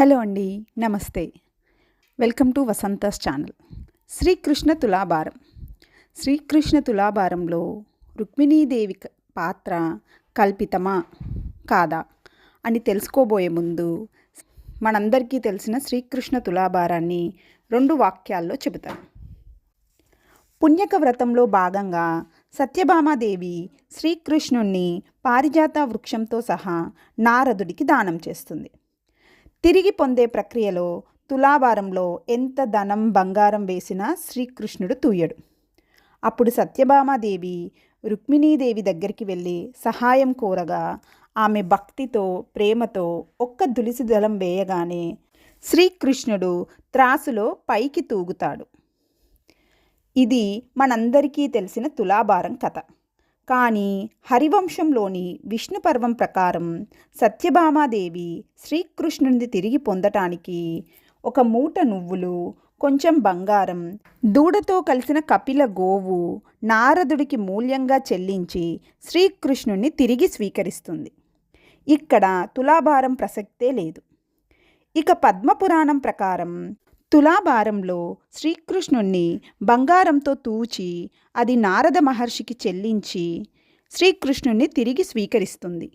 Hello అండి నమస్తే. Welcome to Vasanthas channel. Srikrishna Tulabharam. Srikrishna తులాభారంలో Rukminidevi పాత్ర కల్పితమా? కాదా? అని తెలుసుకోబోయే ముందు మనందరికీ తెలిసిన శ్రీకృష్ణ తులాభారాన్ని రెండు వాక్యాల్లో చెబుతాను. పుణ్యక వ్రతంలో భాగంగా సత్యభామాదేవి శ్రీకృష్ణుణ్ణి పారిజాత వృక్షంతో సహా నారదుడికి దానం చేస్తుంది. తిరిగి పొందే ప్రక్రియలో తులాభారంలో ఎంత ధనం బంగారం వేసినా శ్రీకృష్ణుడు తూయడు. అప్పుడు సత్యభామాదేవి రుక్మిణీదేవి దగ్గరికి వెళ్ళి సహాయం కోరగా ఆమె భక్తితో ప్రేమతో ఒక్క దులిసి దళం వేయగానే శ్రీకృష్ణుడు త్రాసులో పైకి తూగుతాడు. ఇది మనందరికీ తెలిసిన తులాభారం కథ. కానీ హరివంశంలోని విష్ణు పర్వం ప్రకారం సత్యభామాదేవి శ్రీకృష్ణుని తిరిగి పొందటానికి ఒక మూట నువ్వులు కొంచెం బంగారం దూడతో కలిసిన కపిల గోవు నారదుడికి మూల్యంగా చెల్లించి శ్రీకృష్ణుణ్ణి తిరిగి స్వీకరిస్తుంది. ఇక్కడ తులాభారం ప్రసక్తే లేదు. ఇక పద్మపురాణం ప్రకారం తులాభారంలో శ్రీకృష్ణుణ్ణి బంగారంతో తూచి అది నారద మహర్షికి చెల్లించి శ్రీకృష్ణుణ్ణి తిరిగి స్వీకరిస్తుంది.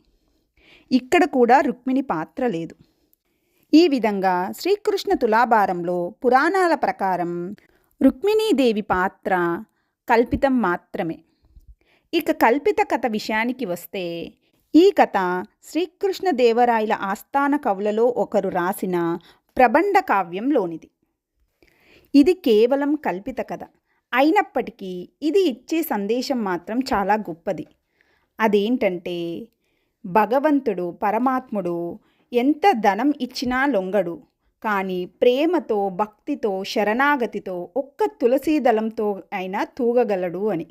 ఇక్కడ కూడా రుక్మిణి పాత్ర లేదు. ఈ విధంగా శ్రీకృష్ణ తులాభారంలో పురాణాల ప్రకారం రుక్మిణీదేవి పాత్ర కల్పితం మాత్రమే. ఇక కల్పిత కథ విషయానికి వస్తే ఈ కథ శ్రీకృష్ణదేవరాయల ఆస్థాన కవులలో ఒకరు రాసిన ప్రబండ కావ్యంలోనిది ఇది కేవలం కల్పిత కథ. అయినప్పటికీ ఇది ఇచ్చే సందేశం మాత్రం చాలా గొప్పది. అదేంటంటే భగవంతుడు పరమాత్ముడు ఎంత ధనం ఇచ్చినా లొంగడు. కానీ ప్రేమతో భక్తితో శరణాగతితో ఒక్క తులసీ దళంతో అయినా తూగగలడు అని.